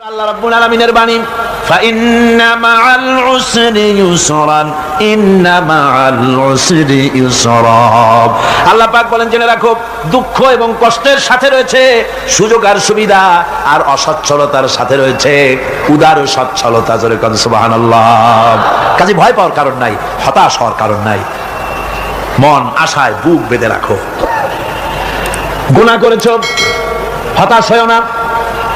আল্লাহ রাব্বুল আলামিনের বাণী فإن مع العسر يسرا إن مع العسر يسرا আল্লাহ পাক বলেন জেনে রাখো দুঃখ এবং কষ্টের সাথে রয়েছে সুযোগ আর সুবিধা আর অসচ্ছলতার সাথে রয়েছে উদার ও সচ্ছলতা জোরে কোন সুবহানাল্লাহ কাজে ভয় পাওয়ার কারণ নাই হতাশ হওয়ার কারণ নাই মন আশায় বুক বেঁধে রাখো গুনাহ করেছো হতাশ হয় না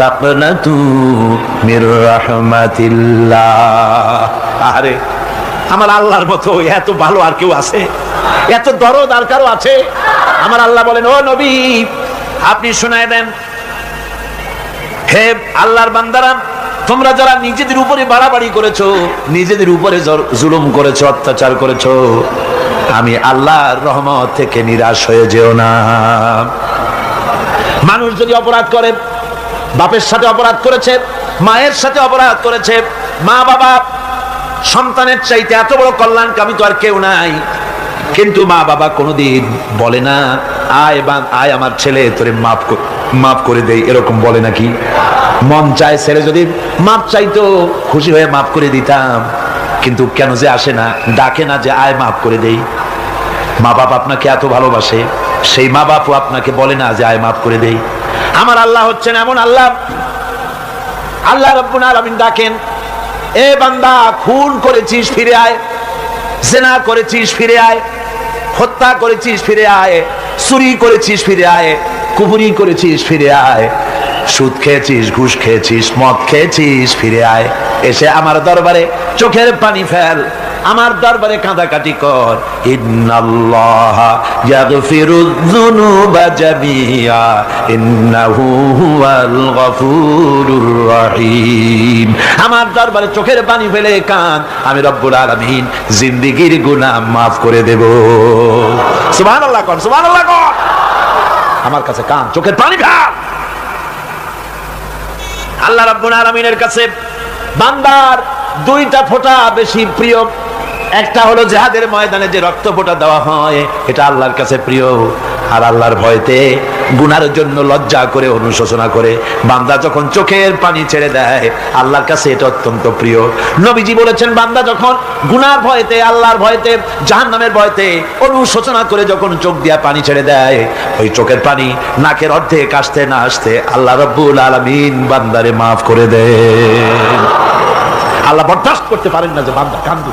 তাকনাতু মির রাহমাতিল্লাহ। আরে আমার আল্লাহর মতো এত ভালো আর কেউ আছে? এত দরদ আর কারও আছে? আমার আল্লাহ বলেন, ও নবী, আপনি শোনায় দেন। হে আল্লাহর বান্দারা, তোমরা যারা নিজেদের উপরে বাড়াবাড়ি করেছ, নিজেদের উপরে জুলুম করেছ, অত্যাচার করেছ, আমি আল্লাহর রহমত থেকে নিরাশ হয়ে যেও না। মানুষ যদি অপরাধ করে বাপের সাথে অপরাধ করেছে, মায়ের সাথে অপরাধ করেছে, মা বাবা সন্তানের চাইতে এত বড় কল্যাণকামী তো আর কেউ নাই। কিন্তু মা বাবা কোনোদিন বলে না, আয় বা, আয় আমার ছেলে, তোরে মাফ মাফ করে দেয় এরকম বলে নাকি? মন চায় ছেলে যদি মাপ চাইতো, খুশি হয়ে মাফ করে দিতাম। কিন্তু কেন যে আসে না, ডাকে না যে আয় মাফ করে দেই। মা বাপ আপনাকে এত ভালোবাসে, সেই মা বাপও আপনাকে বলে না যে আয় মাফ করে দেই। আমার আল্লাহ হচ্ছেন এমন আল্লাহ। আল্লাহ রব্বুল ডাকেন, এ বান্দা, খুন করেছিস, ফিরে আয়। জেনা করেছিস, ফিরে আয়। হত্যা করেছিস, ফিরে আয়। চুরি করেছিস, ফিরে আয়। কুবুরি করেছিস, ফিরে আয়। সুদ খেয়েছিস, ঘুষ খেয়েছিস, মদ খেয়েছিস, ফিরে আয়। এসে আমার দরবারে চোখের পানি ফেল। আমার দরবারে কাঁদাকাটি কর। আমার দরবারে চোখের পানি ফেলে কান, আমি রব্বুল আলামিন জিন্দেগীর গুনাহ মাফ করে দেব। সুবহানাল্লাহ কর সুবহানাল্লাহ কর। আমার কাছে কান, চোখের পানি ফেল। আল্লাহ রাব্বুল আলামিনের কাছে বান্দার দুইটা ফোঁটা বেশি প্রিয়। একটা হলো জেহাদের ময়দানে যে রক্ত ফোঁটা দেওয়া হয়, এটা আল্লাহর কাছে প্রিয়। আর আল্লাহর ভয়তে গুনার জন্য লজ্জা করে, অনুশোচনা করে। বান্দা যখন চোখের পানি ছেড়ে দেয়, আল্লাহর কাছে এটা অত্যন্ত প্রিয়। নবীজি বলেছেন, বান্দা যখন গুনার ভয়তে, আল্লাহর ভয়তে, জাহান্নামের ভয়তে অনুশোচনা করে যখন চোখ দিয়া পানি ছেড়ে দেয়, ওই চোখের পানি নাকের অর্ধেক আসতে না আসতে আল্লাহ রব্বুল আলামিন বান্দারে মাফ করে দেয় আল্লাহ বরদাস্ত করতে পারেন না যে বান্দা কান্দু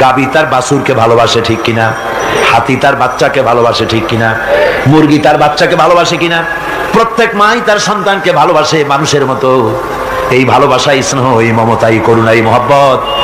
গাবি তার বাসুরকে ভালোবাসে ঠিক কিনা? হাতি তার বাচ্চাকে ভালোবাসে ঠিক কিনা? মুরগি তার বাচ্চাকে ভালোবাসে কিনা? প্রত্যেক মাই তার সন্তানকে ভালোবাসে মানুষের মতো। এই ভালোবাসা স্নেহ, এই মমতাই করুণাই মহব্বত।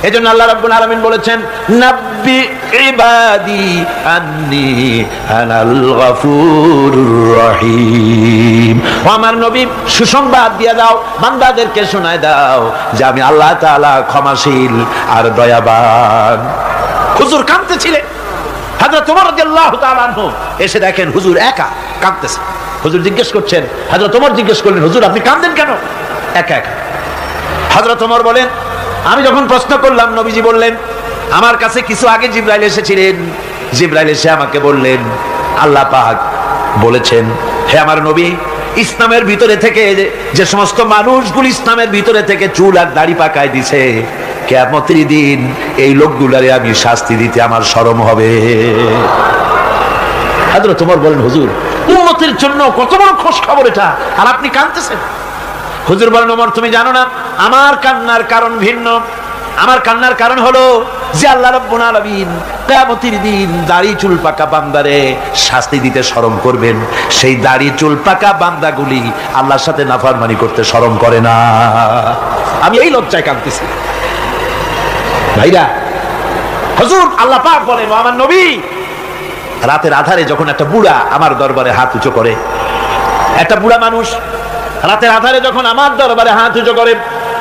তার এই জন্য আল্লাহ রাব্বুল আলামিন বলেছেন, নাব্বি ইবাদি আন্নি আনাল গফুরুর রহিম। আমার নবী, সুসংবাদ দিয়ে দাও, বান্দাদেরকে শোনায় দাও যে আমি আল্লাহ তাআলা ক্ষমাশীল আর দয়াবান। হুজুর কাঁদতেছিলেন। হযরত ওমর রাদিয়াল্লাহু তাআলা আনহু এসে দেখেন হুজুর একা কাঁদতেছে। হুজুর জিজ্ঞেস করছেন, হযরত ওমর জিজ্ঞেস করলেন, হুজুর আপনি কাঁদেন কেন? একা একা। হযরত ওমর বলেন আমি যখন প্রশ্ন করলাম, নবীজি বললেন, আমার কাছে কিছু আগে জিব্রাইল এসেছিলেন। জিব্রাইল এসে আমাকে বললেন, আল্লাহ পাক বলেছেন, হে আমার নবী, ইসলামের ভিতরে থেকে যে- সমস্ত মানুষগুলি ইসলামের ভিতরে থেকে চুল আর দাড়ি পাকায় দিছে কেমতের দিন এই লোকগুলারে আমি শাস্তি দিতে আমার শরম হবে। হাজরত তোমার বলেন, হুজুর, উম্মতের জন্য কত বড় খোঁজ খবর এটা, আর আপনি কাঁদতেছেন? হুজুর বলেন, ওমর, তুমি জানো না আমার কান্নার কারণ ভিন্ন। আমার কান্নার কারণ হলো যে আল্লাহ কিয়ামতের দিন দাড়ি চুল পাকা বান্দারে শাস্তি দিতে করবেন। সেই দাড়ি চুল পাকা বান্দাগুলি আল্লাহর সাথে করতে করে না। আমি এই লজ্জায় কাঁদতেছি। ভাইরা, হুজুর, আল্লাহ পাক বলেন আমার নবী, রাতের আধারে যখন একটা বুড়া আমার দরবারে হাত উঁচু করে, একটা বুড়া মানুষ রাতের আধারে যখন আমার দরবারে হাত উঁচু করে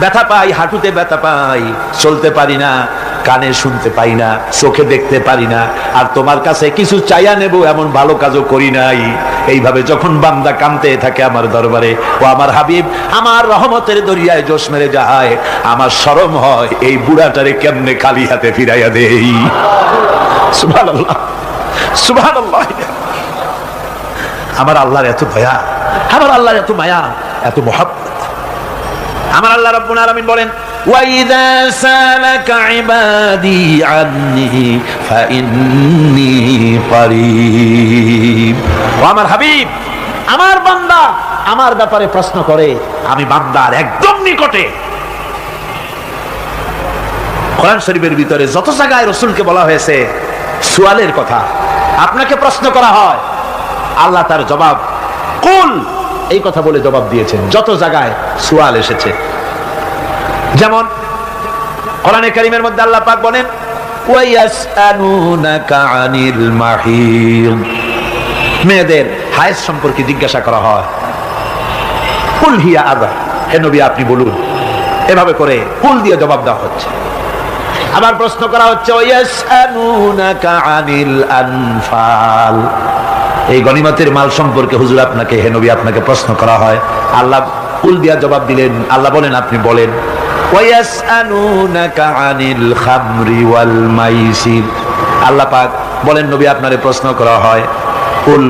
ব্যথা পাই, হাঁটুতে ব্যথা পাই, চলতে পারি না, কানে শুনতে পাই না, চোখে দেখতে পারি না, আর তোমার কাছে কিছু চাইয়া নেব, এমন ভালো কাজও করি নাই। এইভাবে যখন বান্দা কামতে থাকে আমার দরবারে, ও আমার হাবিব, আমার রহমতের দরিয়ায় জোশ মেরে যায়, আমার শরম হয়, এই বুড়াটারে কেমনে খালি হাতে ফিরাইয়া দেই? সুবহানাল্লাহ। আমার আল্লাহর এত দয়া, আমার আল্লাহর এত মায়া, এত মহাব্বত। আমার আল্লাহ রব্বুল আলামিন বলেন, ওয়াইদা সালাকা ইবাদি আননি ফাইন্নি করিব। ও আমার হাবিব, আমার বান্দা আমার ব্যাপারে প্রশ্ন করে, আমি বান্দার একদম নিকটে। কোরআন শরীফের ভিতরে যত জায়গায় রসুলকে বলা হয়েছে, সোয়ালের কথা আপনাকে প্রশ্ন করা হয়, আল্লাহ তার জবাব, কুল এই কথা বলে জবাব দিয়েছেন। যত জায়গায় সুয়াল এসেছে। যেমন কোরআনে কারিমের মধ্যে আল্লাহ পাক বলেন মেয়েদের হায়েস সম্পর্কে জিজ্ঞাসা করা হয় হে নবী, আপনি বলুন। এভাবে করে কুল দিয়ে জবাব দেওয়া হচ্ছে। আবার প্রশ্ন করা হচ্ছে আনিল আনফাল? এই গনিমতের মাল সম্পর্কে হুজুর আপনাকে, হে নবী, আপনাকে প্রশ্ন করা হয়। আল্লাহ কুল দিয়া জবাব দিলেন, আল্লাহ বলেন, আপনি বলেন বলেন, নবী, আপনারে প্রশ্ন করা হয়, কুল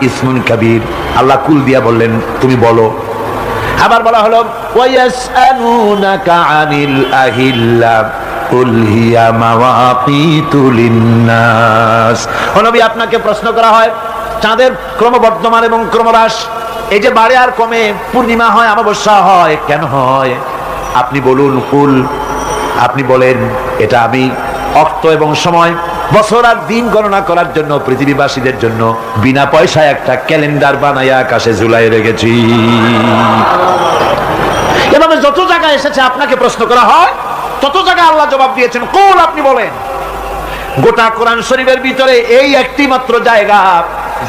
ইসমুন কাবীর। আল্লাহ কুল দিয়া বললেন, তুমি বলো। আবার বলা হলো আনিল আপনাকে প্রশ্ন করা হয় চাঁদের ক্রমবর্ধমান এবং ক্রমহ্রাস। এই যে বাড়ে আর কমে, পূর্ণিমা হয়, অমাবস্যা হয়, কেন হয়? আপনি বলুন, কুল, আপনি বলেন, এটা আমি, অর্থ এবং সময়, বছর আর দিন গণনা করার জন্য, পৃথিবীবাসীদের জন্য, বিনা পয়সায় একটা ক্যালেন্ডার বানাইয়া আকাশে ঝুলাই রেখেছি। এভাবে যত জায়গায় এসেছে, আপনাকে প্রশ্ন করা হয়, তত জায়গায় আল্লাহ জবাব দিয়েছেন কোন আপনি বলেন। গোটা কোরআন শরীফের ভিতরে এই একটি মাত্র জায়গা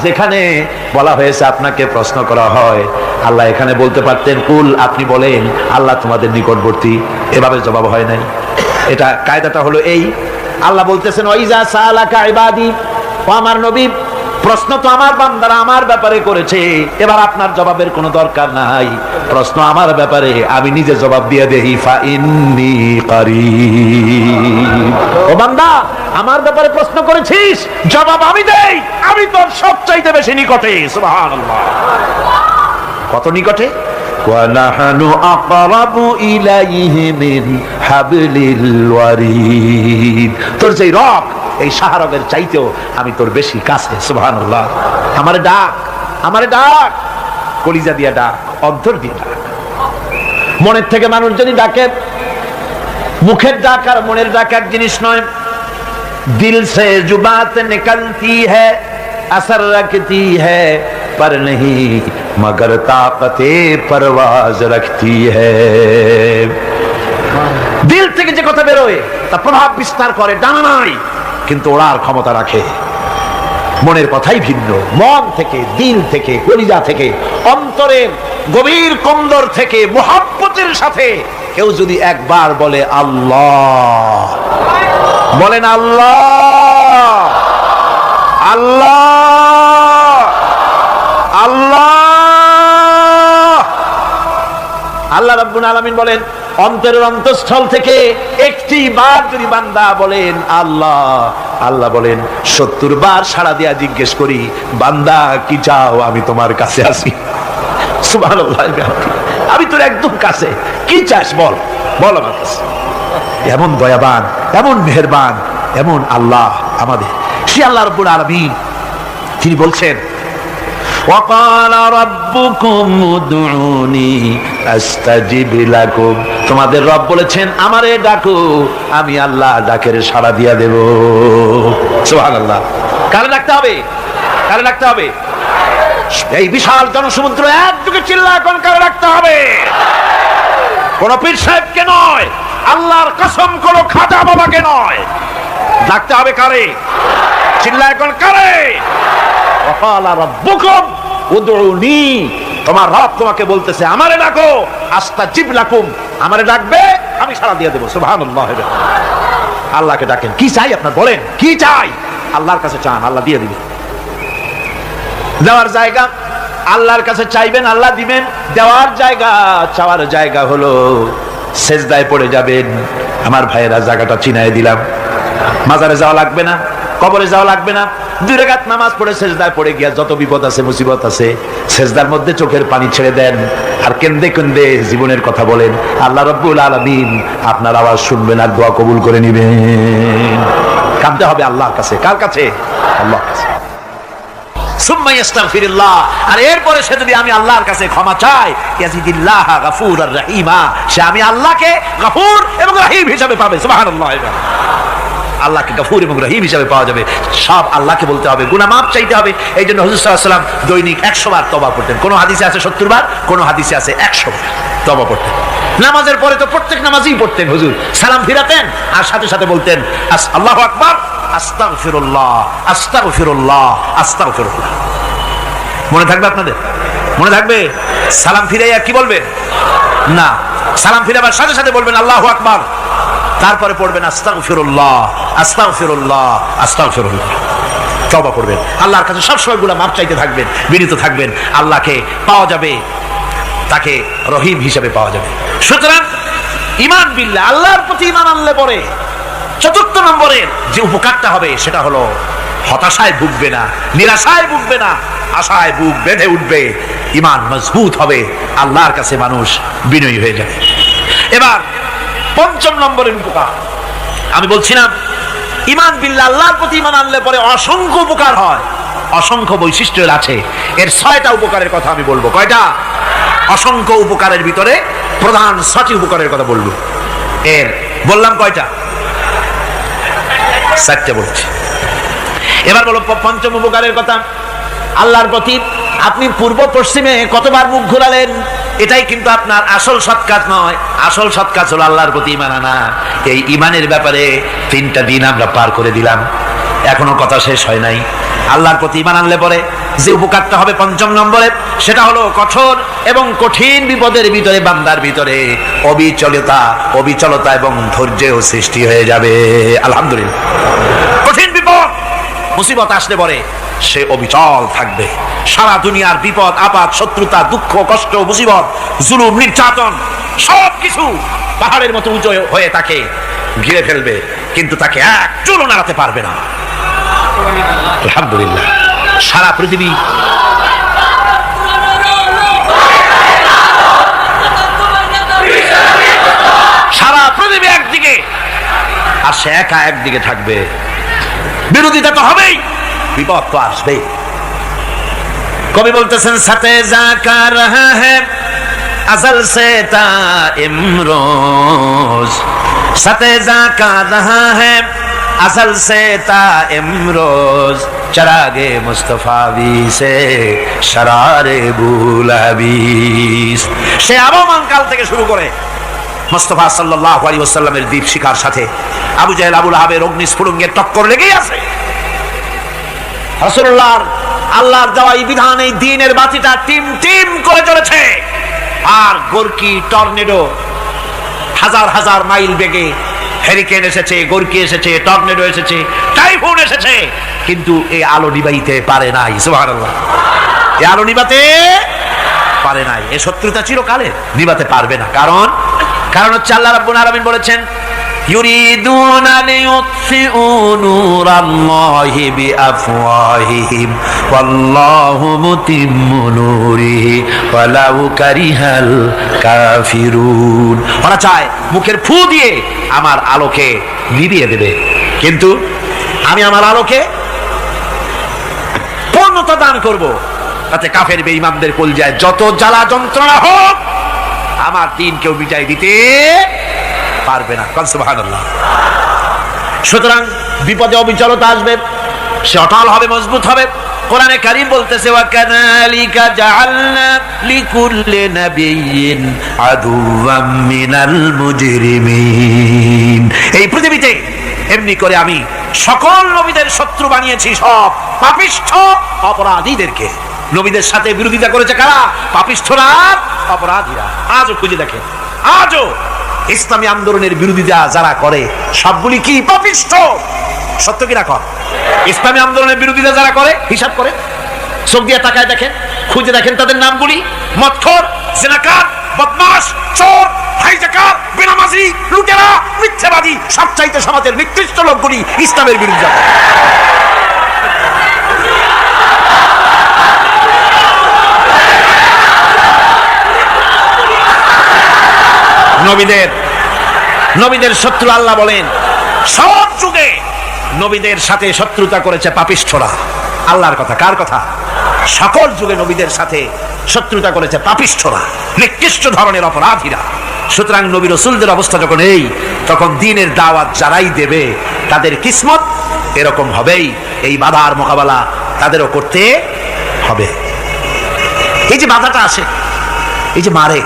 যেখানে বলা হয়েছে আপনাকে প্রশ্ন করা হয়, আল্লাহ এখানে বলতে পারতেন, কুল আপনি বলেন, আল্লাহ তোমাদের নিকটবর্তী এভাবে জবাব হয় নাই। এটা কায়দাটা হলো এই। আল্লাহ বলতেছেন ওইজা সালাকা ইবাদি ও আমার নবী প্রশ্ন তো আমার বান্দারা আমার ব্যাপারে করেছে এবার আপনার জবাবের কোনো দরকার নাই প্রশ্ন আমার ব্যাপারে আমি নিজে জবাব দিয়ে দেই ফা ইন্নি কারীব ও বান্দা আমার ব্যাপারে প্রশ্ন করেছিস জবাব আমি দেই আমি তোর সবচাইতে বেশি নিকটে সুবহানাল্লাহ কত নিকটে وَنَحْنُ أَقْرَبُ إِلَيْهِ مِنْ حَبْلِ الْوَرِيدِ তোর যেই রক এই শাহরগের চাইতেও আমি তোর বেশি কাছে সুবহানাল্লাহ আমারে ডাক আমারে ডাক কলিজা দিয়া ডাক অন্তর দিয়ে ডাক মনের থেকে মানুষ যদি ডাকে মুখের ডাক আর মনের ডাক এক জিনিস নয় दिल से जो बात निकलती है असर रखती है पर नहीं मगर ताकते परवाज रखती है দিল থেকে যে কথা বেরোয় তা প্রভাব বিস্তার করে ডানা নাই কিন্তু ওড়ার ক্ষমতা রাখে। মনের কথাই ভিন্ন। মন থেকে, দিল থেকে, কলিজা থেকে অন্তরের গভীর কন্দর থেকে, মোহাব্বতের সাথে কেউ যদি একবার বলে আল্লাহ, বলেন আল্লাহ আল্লাহ আল্লাহ আল্লাহ রাব্বুল আলামিন বলেন অন্তরের অন্তঃস্থল থেকে একটি বার যদি বান্দা বলেন আল্লাহ আল্লাহ বলেন, সত্তর বার সাড়া দিয়া জিজ্ঞেস করি, বান্দা, কি চাও? আমি তোমার কাছে আসি। আমি তোর একদম কাছে। কি চাস বল? বল আমার কাছে। এমন দয়াবান, এমন মেহেরবান, এমন আল্লাহ আমাদের। সে আল্লাহ রব্বুল আলামিন, তিনি বলছেন وقال ربكم ادعوني استجب لكم তোমাদের রব বলেছেন আমারে ডাকো আমি আল্লাহ ডাকের সাড়া দিয়া দেব সুবহানাল্লাহ কারে ডাকতে হবে কারে ডাকতে হবে এই বিশাল জনসমুদ্র একদিকে চিল্লা এখন কারে ডাকতে হবে কোন পীর সাহেবকে নয় আল্লাহর কসম কোন খাজা বাবাকে নয় ডাকতে হবে কারে চিল্লা এখন কারে ওয়াকালা রাব্বুকুম উদউনি তোমার রব তোমাকে বলতেছে, আমারে ডাকো, আস্তাজিব লাকুম। আমারে ডাকবে, আমি সাড়া দিয়ে দেব, সুবহানাল্লাহ আল্লাহকে ডাকেন। কি চাই আপনার? বলেন, কি চাই? আল্লাহর কাছে চান, আল্লাহ দিয়ে দিবেন। দেওয়ার জায়গা, আল্লাহর কাছে চাইবেন, আল্লাহ দিবেন। দেওয়ার জায়গা, চাওয়ার জায়গা হলো, সেজদায় পড়ে যাবেন। আমার ভাইয়েরা জায়গাটা চিনাই দিলাম। মাজারে যাওয়া লাগবে না, কবরে যাওয়া লাগবে না। দুই রেখাত নামাজ পড়ে সেজদায় পড়ে গিয়া যত বিপদ আছে, মুসিবত আছে, সেজদার মধ্যে চোখের পানি ছেড়ে দেন। আর কেন্দে কেন্দে জীবনের কথা বলেন, আল্লাহ রব্বুল আলামিন আপনার আওয়াজ শুনবেন আর দোয়া কবুল করে নিবেন। কাঁদতে হবে আল্লাহর কাছে। কার কাছে? আল্লাহর কাছে। আমি আল্লাহকে গাফুর এবং রহিম হিসাবে পাবে। সুবহানাল্লাহ আল্লাহকে গাফুর এবং রহিম হিসাবে পাওয়া যাবে। সব আল্লাহকে বলতে হবে, গুনাহ মাপ চাইতে হবে। এই জন্য হুজুর ওয়াসাল্লাম দৈনিক একশো বার তবা পড়তেন। কোনো হাদিসে আছে সত্তর বার, কোনো হাদিসে আছে একশো বার তবা পড়তেন। নামাজের পরে তো প্রত্যেক নামাজই পড়তেন হুজুর। সালাম ফিরাতেন আর সাথে সাথে বলতেন আল্লাহু আকবার, আস্তাগফিরুল্লাহ আস্তাগফিরুল্লাহ আস্তাগফিরুল্লাহ। মনে থাকবে আপনাদের? মনে থাকবে? সালাম ফিরাইয়া কি বলবেন? না। সালাম ফিরাবার সাথে সাথে বলবেন, আল্লাহু আকবার তারপরে পড়বেন, আস্তাগফিরুল্লাহ আস্তাগফিরুল্লাহ আস্তাগফিরুল্লাহ। তওবা করবেন। আল্লাহর কাছে সবসময়গুলা মাপ চাইতে থাকবেন, বিনীত থাকবেন। আল্লাহকে পাওয়া যাবে, তাকে রহিম হিসেবে পাওয়া যাবে। সুতরাং ইমান বিল্লাহ, আল্লাহর প্রতি ইমান আনলে পরে চতুর্থ নম্বরের যে উপকারটা হবে, সেটা হলো হতাশায় ভুগবে না, নিরাশায় ভুগবে না, আশায় বুক বেঁধে উঠবে ইমান মজবুত হবে, আল্লাহর কাছে মানুষ বিনয়ী হয়ে যাবে। এবার পঞ্চম নম্বরের উপকার। আমি বলছিলাম ইমান বিল্লা আল্লাহর প্রতি ইমান আনলে পরে অসংখ্য উপকার হয়, অসংখ্য বৈশিষ্ট্য আছে। এর ছয়টা উপকারের কথা আমি বলব। কয়টা? অসংখ্য উপকারের ভিতরে প্রধান ছটি উপকারের কথা বলব। এর, বললাম কয়টা? চারটে বলছি। এবার বলো পঞ্চম উপকারের কথা। আল্লাহর প্রতি আপনি পূর্ব পশ্চিমে কতবার মুখ ঘোরালেন? এটাই কিন্তু আপনার আসল সৎ কাজ নয়। আসল সৎ কাজ হলো আল্লাহর প্রতি ইমান আনা। এই ইমানের ব্যাপারে তিনটা দিন আমরা পার করে দিলাম। এখনও কথা শেষ হয় নাই। আল্লাহর প্রতি ইমান আনলে পরে যে উপকারটা হবে পঞ্চম নম্বরে, সেটা হলো কঠোর এবং কঠিন বিপদের ভিতরে, বান্দার ভিতরে অবিচলতা অবিচলতা এবং ধৈর্যেও সৃষ্টি হয়ে যাবে। আলহামদুলিল্লাহ। কঠিন মুসিবত আসলে পরে সে অবিচল থাকবে। সারা দুনিয়ার বিপদ, আপদ, শত্রুতা, দুঃখ, কষ্ট, মুসিবত, জুলুম, নির্যাতন সব কিছু পাহাড়ের মতো উঁচু হয়ে তাকে ঘিরে ফেলবে, কিন্তু তাকে এক চুলো নাড়াতে পারবে না। আলহামদুলিল্লাহ। সারা পৃথিবী সারা পৃথিবী একদিকে, আর সে একা একদিকে থাকবে। বিরোধিতা তো হবেই বিপদ তো আসবে কবি বলতেছেন সাথে যা কার হ্যাঁ असल से ता इमरोज सते जा का रहा है असल से ता इमरोज चरागे मुस्तफावी से शरारे বুলাবিস সে আবহমান কাল থেকে শুরু করে মোস্তফা সাল্লাহ আলী ওসাল্লামের দ্বীপ শিকার সাথে আবু জাহেল, আবুল আহাবের অগ্নিস্ফুলঙ্গের টক্কর লেগেই আছে। আল্লাহর দেওয়া এই বিধান, এই দিনের বাতিটা টিম টিম করে চলেছে। আর গোরকি টর্নেডো হাজার হাজার মাইল বেগে এসেছে, গোরকি এসেছে, টর্নেডো এসেছে, টাইফুন এসেছে। কিন্তু এই আলো নিবাইতে পারে নাই, সুবহানাল্লাহ। এই আলো নিবাতে পারে নাই। এ শত্রুতা চিরকালে নিবাতে পারবে না। কারণ কারণ হচ্ছে আল্লাহ রাব্বুল আলামিন বলেছেন يريدون ليطفئوا نور الله بأفواههم والله متم نوره ولو كره الكافرون ওরা চায় মুখের ফু দিয়ে আমার আলোকে নিভিয়ে দেবে কিন্তু আমি আমার আলোকে পূর্ণতা দান করব তাতে কাফের বেঈমানদের কলজায় যত জ্বালা যন্ত্রণা হোক আমার দিন কেউ মিটাই দিতে পারবে না। কন সুবহানাল্লাহ। সুতরাং বিপদে অবিচলতা আসবে, সে অটল হবে, মজবুত হবে। কোরআনে কারীম বলতেছে, ওয়া কানালিকা জাআলনা লিকুল্লি নাবিয়্যিন আদুওয়াম মিনাল মুজরিমিন। এই পৃথিবীতে এমনি করে আমি সকল নবীদের শত্রু বানিয়েছি, সব পাপিষ্ঠ অপরাধীদেরকে। নবীদের সাথে বিরোধিতা করেছে কারা? পাপিষ্ঠরা অপরাধীরা। আজও খুঁজে দেখে। আজও ইসলামী আন্দোলনের বিরোধিতা যারা করে, সবগুলি কি পাপিষ্ঠ সত্য কিনা কর? ইসলামী আন্দোলনের বিরোধিতা যারা করে, হিসাব করে। চোখ দিয়ে তাকায় দেখেন খুঁজে দেখেন তাদের নামগুলি। মৎখর জেনাকার বদমাস চোর, হাইজাকার, বেনামাজি, লুটেরা, মিথ্যাবাদী, সবচাইতে সমাজের নিকৃষ্ট লোকগুলি ইসলামের বিরুদ্ধে করে। নবীদের নবীদের শত্রু আল্লাহ বলেন, সব যুগে নবীদের সাথে শত্রুতা করেছে পাপিষ্ঠরা। আল্লাহর কথা, কার কথা? সকল যুগে নবীদের সাথে শত্রুতা করেছে পাপিষ্ঠরা, নিকৃষ্ট ধরনের অপরাধীরা। সুতরাং নবী রসুলদের অবস্থা যখন এই, তখন দিনের দাওয়াত যারাই দেবে, তাদের কিসমত এরকম হবেই। এই বাধার মোকাবেলা তাদেরও করতে হবে। এই যে বাধাটা আসে, এই যে মারে,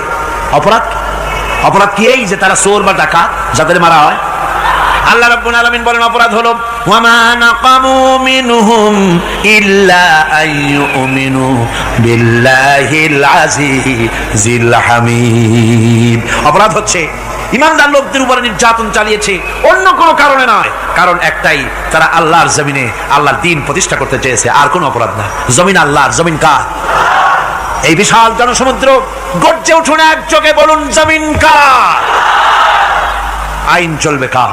অপরাধ অপরাধ কি এই যে তারা চোর বা ডাকাত যাদের মারা হয়? আল্লাহ রাব্বুল আলামিন বলেন অপরাধ হলো ওয়ামা নাকামু মিনহুম ইল্লা আইয়ুমিনু বিল্লাহিল আজিজিল হামিদ। অপরাধ হচ্ছে ইমানদার লোকদের উপরে নির্যাতন চালিয়েছে অন্য কোনো কারণে নয়। কারণ একটাই তারা আল্লাহর জমিনে আল্লাহর দিন প্রতিষ্ঠা করতে চেয়েছে আর কোনো অপরাধ না। জমিন আল্লাহর জমিন কার? এই বিশাল জনসমুদ্র গর্জে উঠুন এক চোখে, বলুন, জমিন কার? আইন চলবে কার?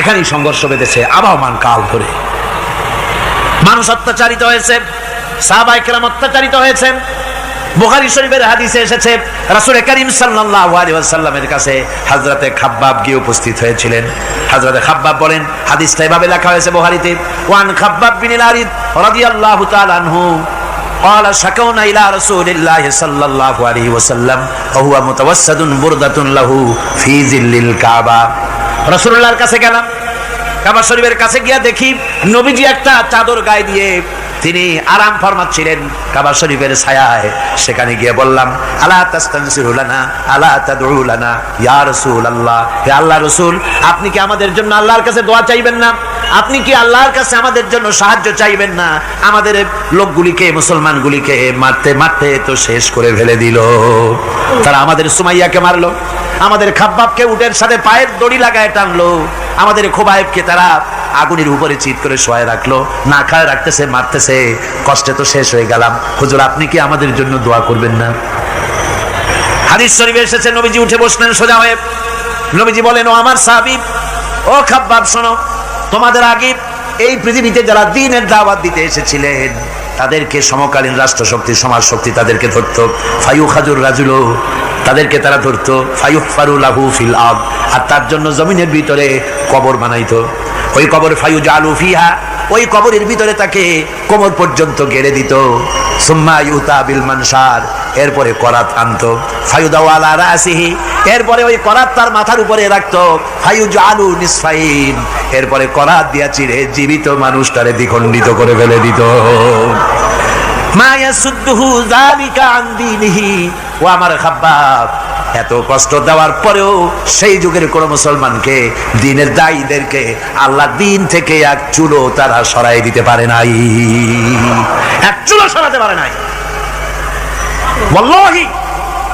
এখানেই সংঘর্ষ বেঁধেছে আবহমান কাল ধরে। মানুষ অত্যাচারিত হয়েছে সাহাবাই কেরাম অত্যাচারিত হয়েছেন বুখারী শরীফের হাদিসে এসেছে রাসূল করিম সাল্লাল্লাহু আলাইহি ওয়াসাল্লামের কাছে হযরতে খাব্বাব গিয়ে উপস্থিত হয়েছিলেন। হযরতে খাব্বাব বলেন, হাদিসটা এভাবে লেখা হয়েছে বুখারীতে, ওয়ান খাব্বাব বিন আরিদ রাদিয়াল্লাহু তাআলা আনহু قال شكونا إلى رسول الله صلى الله عليه وسلم وهو متوسد بردة له في ظل الكعبة রসুল্লাহর কাছে গেলাম কাবা শরীফের কাছে গিয়া দেখি নবীজি একটা চাদর গায়ে দিয়ে তিনি আরাম ফরমাচ্ছিলেন কাবা শরীফের ছায়ায় সেখানে গিয়ে বললাম আলা তাস্তানসিরুলানা আলা তাদউলানা ইয়া রাসূলুল্লাহ হে আল্লাহ রাসূল আপনি কি আমাদের জন্য আল্লাহর কাছে দোয়া চাইবেন না আপনি কি আল্লাহর কাছে আমাদের জন্য সাহায্য চাইবেন না? আমাদের লোকগুলিকে, মুসলমানগুলিকে মারতে মারতে তো শেষ করে ফেলে দিল। তারা আমাদের সুমাইয়াকে মারলো, আমাদের খাব্বাবকে উটের সাথে পায়ের দড়ি লাগায় টানলো, আমাদের খোবায়েবকে তারা আগুনের উপরে চিত করে শোয়ায় রাখল, না খায় রাখতেছে, মারতেছে, কষ্টে তো শেষ হয়ে গেলাম। হুজুর, আপনি কি আমাদের জন্য দোয়া করবেন না? হাদিস শরীফে এসেছে, নবীজি উঠে বসলেন সোজা হয়ে। নবীজি বলেন, ও আমার সাহাবী, ও খাব্বাব, শোনো তোমাদের আগে এই পৃথিবীতে যারা দিনের দাওয়াত দিতে এসেছিলেন তাদেরকে সমকালীন রাষ্ট্র শক্তি সমাজ শক্তি তাদেরকে ধরতো। ফায়ু খাজুর রাজুলো, তাদেরকে তারা ধরতো। ফায়ু ফারু লাহু ফিল আব আর তার জন্য জমিনের ভিতরে কবর বানাইত। ওই কবর ফায়ু জালু ফিহা, ওই কবরের ভিতরে তাকে কোমর পর্যন্ত গেড়ে দিত। সুম্মা ইউতা বিল মানসার, এরপরে করাত আনতো। ফায়ুদাওয়ালা রাসিহি, এরপরে ওই করাত তার মাথার উপরে রাখতো। ফায়ুজ আলু নিসফাইন, এরপরে করাত দিয়া চিড়ে জীবিত মানুষটারে দ্বিখণ্ডিত করে ফেলে দিত। এত কষ্ট দেওয়ার পরেও সেই যুগের কোন মুসলমানকে, দিনের দায়ীদেরকে আল্লাহ দিন থেকে এক চুলো তারা সরাই দিতে পারে নাই। এক চুলো সরাতে পারে নাই। ওয়াল্লাহি!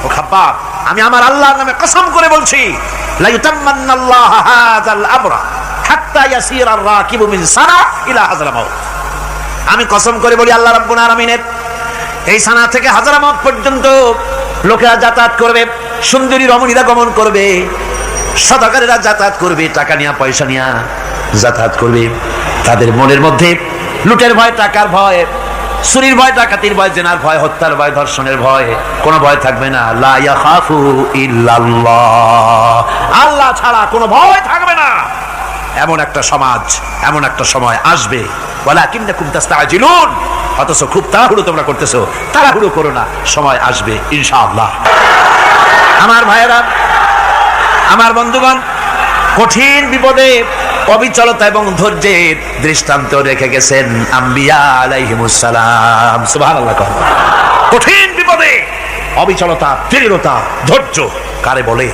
ও খাব্বাব, আমি আমার আল্লাহর নামে কসম করে বলছি, লা ইউতাম্মান্নাল্লাহ হাযাল আমরা হাত্তা ইয়াসির আর রাকিবু মিন সানা ইলা হাযরামাউত আমি কসম করে বলি আল্লাহ রাব্বুল আলামিনের। এই সানা থেকে হাজারামাত পর্যন্ত লোকেরা যাতায়াত করবে, সুন্দরী রমণীরা গমন করবে, সদাকারেরা যাতায়াত করবে, টাকা নিয়া, পয়সা নিয়া যাতায়াত করবে। তাদের মনের মধ্যে লুটের ভয়, টাকার ভয়, চুরির ভয়, ডাকাতির ভয়, জেনার ভয়, হত্যার ভয়, ধর্ষণের ভয়, কোনো ভয় থাকবে না। আল্লাহ ছাড়া কোনো ভয় থাকবে না। এমন একটা সমাজ, এমন একটা সময় আসবে। ওয়ালাকিন্নাকুম তাস্তাজিলুন। অথচ খুব তাড়াহুড়ো তোমরা করতেছো। তাড়াহুড়ো করো না, সময় আসবে, ইনশাআল্লাহ। আমার ভাইয়েরা, আমার বন্ধুগণ, কঠিন বিপদে, অবিচলতা এবং ধৈর্যের দৃষ্টান্ত রেখে গেছেন আম্বিয়া আলাইহিমুসসালাম। সুবহানাল্লাহ কঠিন বিপদে, অবিচলতা দৃঢ়তা ধৈর্য, কারে বলে?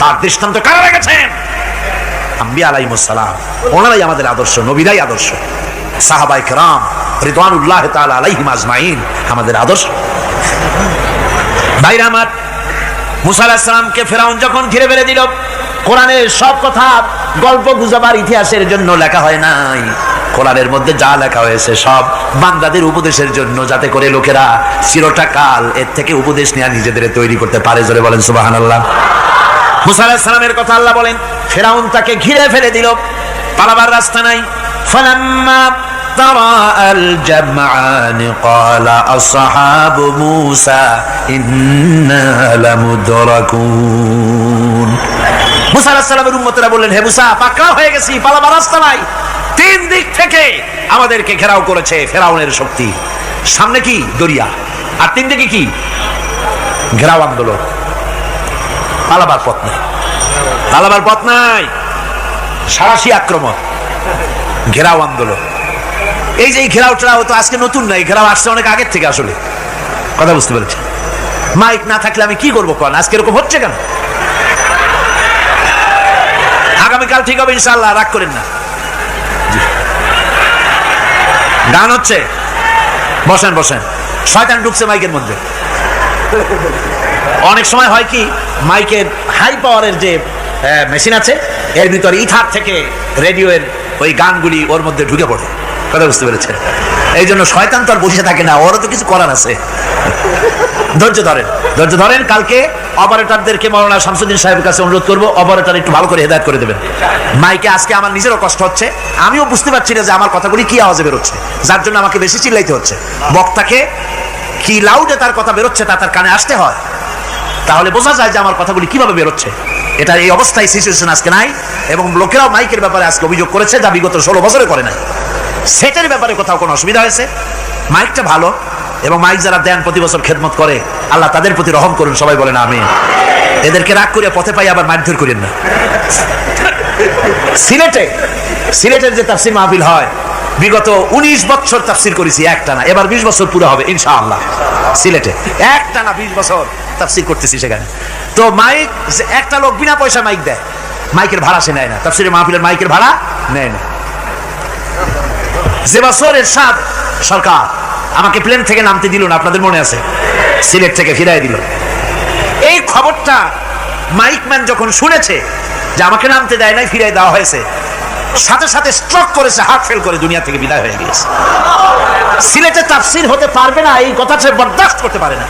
তার দৃষ্টান্ত কারা রেখেছেন? আম্বিয়া আলাইহিমুসসালাম। ওনারাই আমাদের আদর্শ, নবীরাই আদর্শ। সাহাবাইক রাম রিদানুল্লাহ আলহিম আজমাইন, আমাদের আদর্শ। ভাইরা আমার মুসালামকে ফেরাউন যখন ঘিরে ফেলে দিল, কোরআনের সব কথা গল্প গুজবার ইতিহাসের জন্য লেখা হয় নাই। কোরআনের মধ্যে যা লেখা হয়েছে সব বান্দাদের উপদেশের জন্য, যাতে করে লোকেরা চিরটা কাল এর থেকে উপদেশ নেওয়া নিজেদের তৈরি করতে পারে। জোরে বলেন সুবাহান আল্লাহ মুসালামের কথা আল্লাহ বলেন, ফেরাউন তাকে ঘিরে ফেলে দিল, পালাবার রাস্তা নাই। ফলাম্মা تراءى الجمعان قال أصحاب موسى إنا لمدركون মুসা আলাইহিস সালামের উম্মতেরা বললেন হে মুসা পাকড়াও হয়ে গেছি পালাবার রাস্তা নাই তিন দিক থেকে আমাদেরকে ঘেরাও করেছে ফেরাউনের শক্তি সামনে কি দরিয়া আর তিন দিকে কি ঘেরাও আন্দোলন পালাবার পথ নাই পালাবার পথ নাই সারাশি আক্রমণ ঘেরাও আন্দোলন এই যে এই ঘেরাও টেরাও তো আজকে নতুন নাই ঘেরাও আসছে অনেক আগের থেকে আসলে। কথা বুঝতে পেরেছি মাইক না থাকলে আমি কি করব কোন? আজকে এরকম হচ্ছে কেন? আগামীকাল ঠিক হবে ইনশাল্লাহ রাগ করেন না। গান হচ্ছে? বসেন বসেন। শয়তান ঢুকছে মাইকের মধ্যে। অনেক সময় হয় কি, মাইকের হাই পাওয়ারের যে মেশিন আছে, এর ভিতরে ইথার থেকে রেডিওর ওই গানগুলি ওর মধ্যে ঢুকে পড়ে। কথা বুঝতে পেরেছে এই জন্য শয়তান তো আর বসে থাকে না, ওরও তো কিছু করার আছে। ধৈর্য ধরেন ধৈর্য ধরেন, কালকে অপারেটরদেরকে মৌলানা শামসুদ্দিন সাহেবের কাছে অনুরোধ করব, অপারেটর একটু ভালো করে হেদায়ত করে দেবেন। মাইকে আজকে আমার নিজেরও কষ্ট হচ্ছে, আমিও বুঝতে পারছি না যে আমার কথাগুলি কি আওয়াজে বেরোচ্ছে। যার জন্য আমাকে বেশি চিল্লাইতে হচ্ছে। বক্তাকে কি লাউডে তার কথা বেরোচ্ছে তা তার কানে আসতে হয়। তাহলে বোঝা যায় যে আমার কথাগুলি কীভাবে বেরোচ্ছে। এটা এই অবস্থায় সিচুয়েশন আজকে নাই, এবং লোকেরাও মাইকের ব্যাপারে আজকে অভিযোগ করেছে যা বিগত ষোলো বছরে করে নাই। সেটের ব্যাপারে কোথাও কোনো অসুবিধা হয়েছে? মাইকটা ভালো এবং মাইক যারা দেন প্রতি বছর খেদমত করে, আল্লাহ তাদের প্রতি রহম করুন, সবাই বলেন আমি এদেরকে রাগ করে পথে পাই আবার মারধর করেন না। সিলেটে, সিলেটের যে তাফসির মাহফিল হয়, বিগত উনিশ বছর তাফসির করেছি একটা না এবার বিশ বছর পুরো হবে, ইনশাআল্লাহ, সিলেটে। একটা না বিশ বছর তাফসির করতেছি সেখানে। তো মাইক একটা লোক বিনা পয়সা মাইক দেয়, মাইকের ভাড়া সে নেয় না। তাফসিরের মাহফিলের মাইকের ভাড়া নেয় না। যে বছর এরশাদ সরকার আমাকে প্লেন থেকে নামতে দিল না, আপনাদের মনে আছে? সিলেট থেকে ফিরাই দিল। এই খবরটা মাইকম্যান যখন শুনেছে যে আমাকে নামতে দেয় নাই ফিরাই দেওয়া হয়েছে, সাথে সাথে স্ট্রক করেছে হার্ট ফেল করে দুনিয়া থেকে বিদায় হয়ে গিয়েছে। সিলেটে তাফসির হতে পারবে না, এই কথা সে বরদাস্ত করতে পারে না।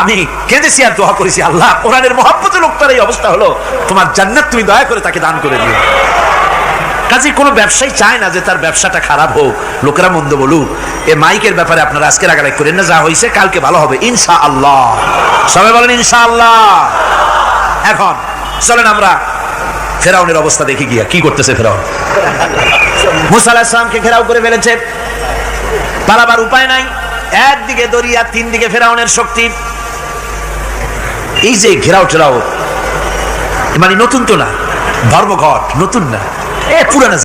আমি কেঁদেছি আর দোয়া করেছি, আল্লাহ, কোরআনের মহাব্বত লোকটার এই অবস্থা হলো, তোমার জান্নাত তুমি দয়া করে তাকে দান করে দিও। কাজে কোনো ব্যবসায়ী চায় না যে তার ব্যবসাটা খারাপ হোক। লোকেরা মন্দ বলুক। এ মাইকের ব্যাপারে আপনারা আজকে রাগারাগ করেন না, যা হয়েছে কালকে ভালো হবে। ইনশা আল্লাহ সবাই বলেন ইনশা আল্লাহ এখন চলেন আমরা ফেরাউনের অবস্থা দেখি গিয়া, কি করতেছে ফেরাউন? মুসা আলাহিসামকে ঘেরাও করে ফেলেছে। পালাবার উপায় নাই। একদিকে দরিয়া তিন দিকে ফেরাউনের শক্তি। এই যে ঘেরাও টেরাও মানে নতুন তো না, ধর্মঘট, নতুন না। এ পুরানো